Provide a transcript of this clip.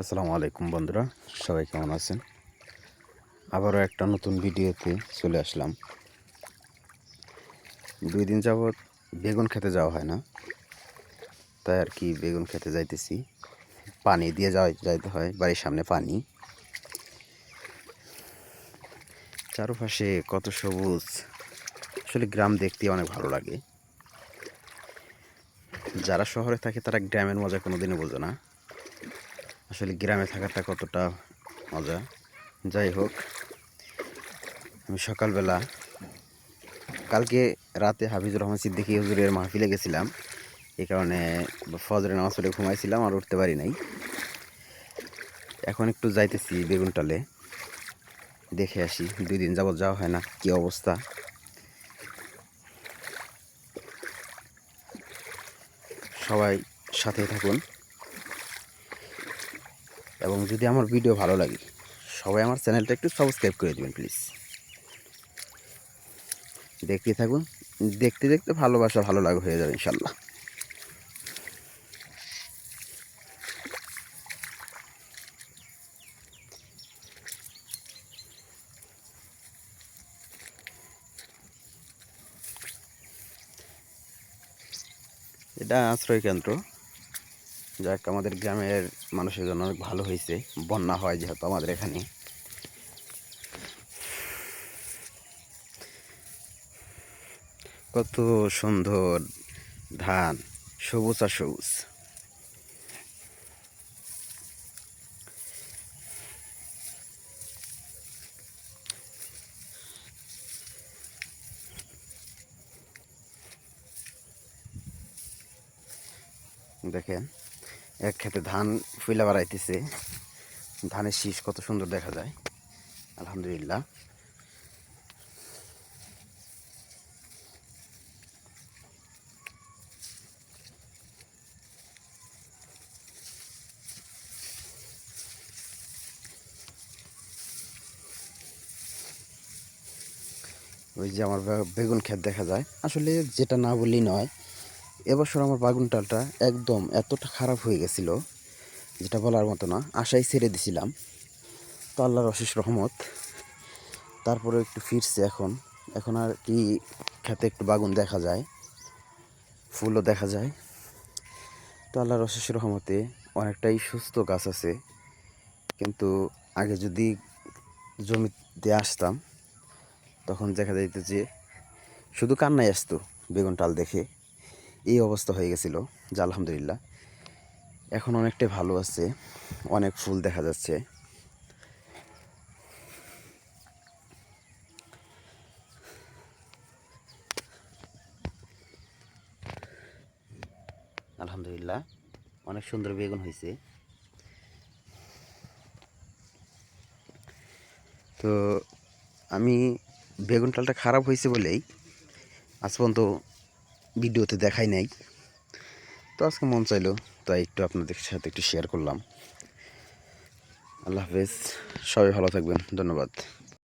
আসসালামু আলাইকুম বন্ধুরা, সবাই কেমন আছেন? আবারও একটা নতুন ভিডিওতে চলে আসলাম। দুই দিন যাবৎ বেগুন খেতে যাওয়া হয় না, তাই আর কি বেগুন খেতে যাইতেছি। পানি দিয়ে যাওয়া যাইতে হয়, বাড়ির সামনে পানি। চারপাশে কত সবুজ, আসলে গ্রাম দেখতে অনেক ভালো লাগে। যারা শহরে থাকে তারা গ্রামের মজা কোনোদিনও বোঝে না। আসলে গ্রামে থাকাটা কতটা মজা। যাই হোক, আমি সকালবেলা, কালকে রাতে হাফিজুর রহমান সিদ্দিকী হুজুরের মাহফিলে গেছিলাম। এই কারণে ফজরের নামাজ পড়ে ঘুমাইছিলাম আর উঠতে পারি নাই। এখন একটু যাইতেছি বেগুনটালে দেখে আসি, দুই দিন যাবত যাওয়া হয় না, কি অবস্থা। সবাই সাথে থাকুন। এবং যদি আমার ভিডিও ভালো লাগে, সবাই আমার চ্যানেলটা একটু সাবস্ক্রাইব করে দেবেন প্লিজ দেখতে থাকুন, দেখতে দেখতে ভালোবাসা ভালো লাগা, হয়ে যাবে, ইনশাল্লাহ। এটা আশ্রয় কেন্দ্র যাক আমাদের গ্রামের মানুষের জন্য অনেক ভালো হয়েছে। বন্যা হয় যেহেতু আমাদের এখানে। কত সুন্দর ধান, সবুজ আর সবুজ। দেখেন এক খেতে ধান ফুইলা বাড়াইতেছে। ধানের শীষ কত সুন্দর দেখা যায়। আলহামদুলিল্লাহ। ওই যে আমার বেগুন ক্ষেত দেখা যায়। আসলে যেটা না বলি নয় এবছর আমার বাগুন টালটা একদম এতটা খারাপ হয়ে গেছিল, যেটা বলার মতো না। আশাই ছেড়ে দিছিলাম। তো আল্লাহর অশেষ রহমত। তারপরে একটু ফিরছে এখন। এখন আর কি খেতে একটু বাগুন দেখা যায়, ফুলও দেখা যায়। তো আল্লাহর অশেষ রহমতে অনেকটাই সুস্থ গাছ আছে। কিন্তু আগে যদি জমিতে আসতাম, তখন দেখা যাইত যে শুধু কান্নাই আসতো বেগুন টাল দেখে। এই অবস্থা হয়ে গেছিল যা আলহামদুলিল্লাহ। এখন অনেকটাই ভালো আছে, অনেক ফুল দেখা যাচ্ছে। আলহামদুলিল্লাহ, অনেক সুন্দর বেগুন হয়েছে। তো আমি বেগুন টালটা খারাপ হয়েছে বলেই আজ পর্যন্ত ভিডিওতে দেখাই নাই। তো আজকে মন চাইলো, তাই একটু আপনাদের সাথে একটু শেয়ার করলাম। আল্লাহ হাফেজ, সবাই ভালো থাকবেন, ধন্যবাদ।